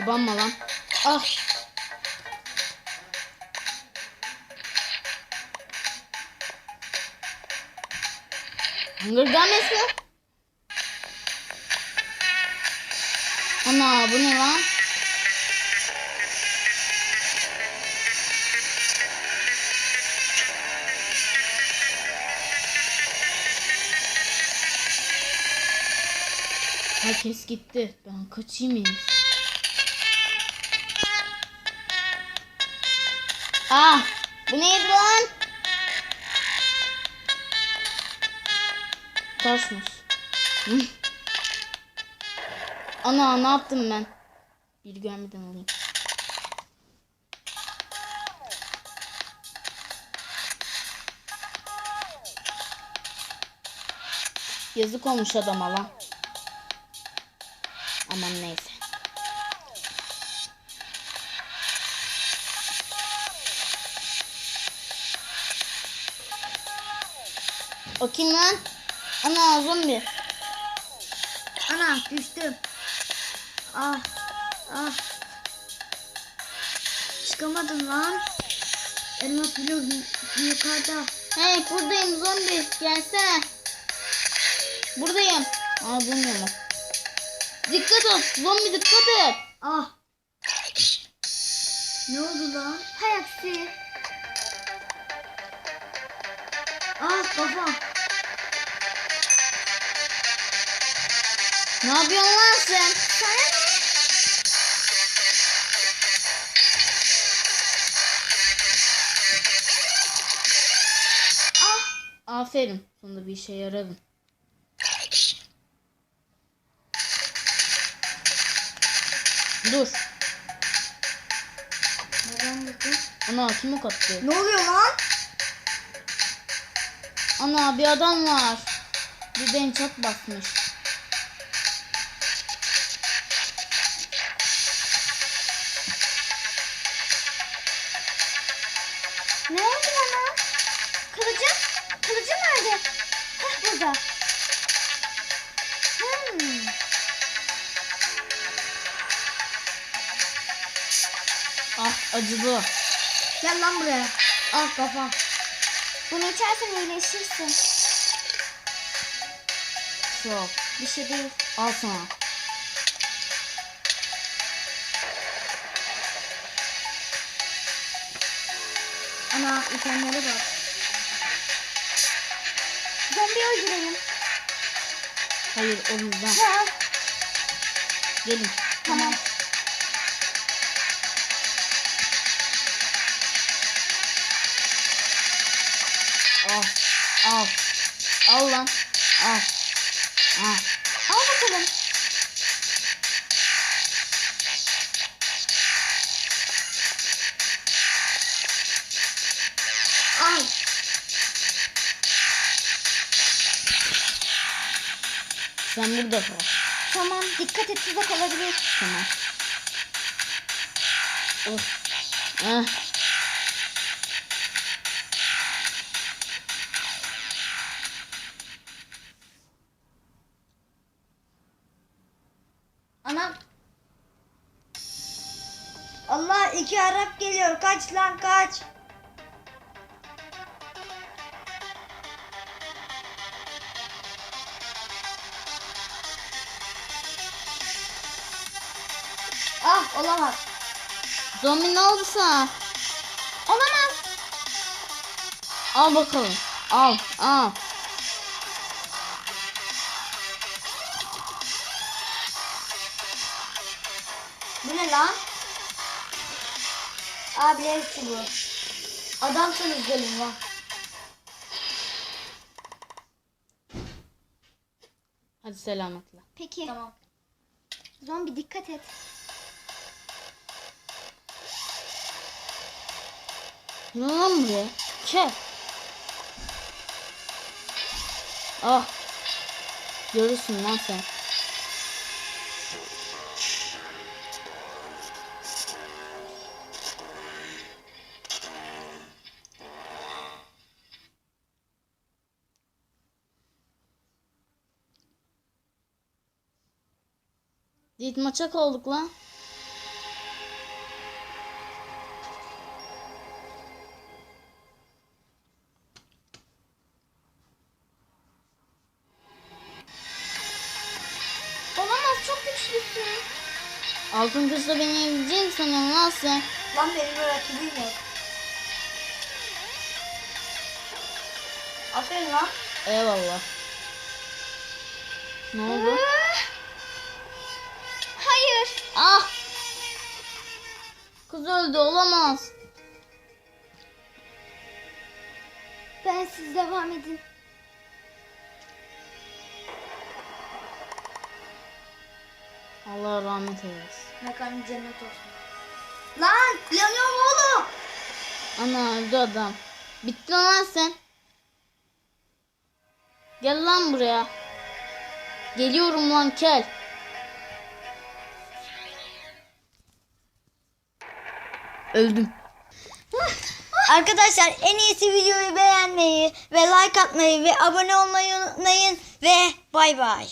Abanma lan. Ah. Hunger Games mi? Ana bu ne lan? Herkes gitti. Ben kaçayım en Ah! Bu neydi lan? Taşmış. Ana ne yaptım ben? Bir görmeden alayım. Yazık olmuş adama lan. Aman neyse. O kim lan? Ana zombi. Ana düştüm. Ah ah. Çıkamadım lan. Elmas blok yukarıda. Hey buradayım zombi. Gelsene. Buradayım. Aa bulmuyorum. Dikkat et. Zombi dikkat et. Ah. Ne oldu lan? Hay aksi. Ah kafam. Ne yapıyorsun lan sen? Sana ne? Ah. Aferin. Sonunda bir işe yaradın. Dur. Neden buldun? Ana kim ok attı? Ne oluyor lan? Ana bir adam var. Bir de çat basmış. Ne oldu bana? Kılıcım? Kılıcım nerede? Hah burada. Hmm. Ah acıdı. Gel lan buraya. Al kafam. Bunu içersen iyileşirsin. Çok. Bir şey değil. Al sana. Ana itemlere bak. Zombi öldürelim. Hayır o yüzden. Ha, Gelin. tamam. Al. Al. Al lan. Al. Al. Al bakalım. Al. Sen burada kal. Tamam dikkat et tuzak olabilir. Tamam. Oh. Ah. Allah iki Arap geliyor. Kaç lan kaç. Ah olamaz. Zombi ne oldu sana? Olamaz. Al bakalım. Al. Al. Bu ne lan? Abi hepsi bu. Adamsınız gelin lan. Hadi selametle. Peki. Tamam. Zombi dikkat et. Ne lan buraya? Ke. Ah. Görürsün lan sen. Dit maça kaldık lan. Olamaz çok güçlüsün. Altın kızla beni yeneceğini sanıyorum lan sen. Lan benim bir rakibim yok. Aferin lan. Eyvallah. Ne oldu? Kız öldü olamaz. Ben siz devam edin. Allah rahmet eylesin. Mekanı cennet olsun. Lan yanıyorum oğlum. Ana öldü adam. Bitti lan sen. Gel lan buraya. Geliyorum lan kel. Öldüm. Arkadaşlar en iyisi videoyu beğenmeyi ve like atmayı ve abone olmayı unutmayın ve bay bay.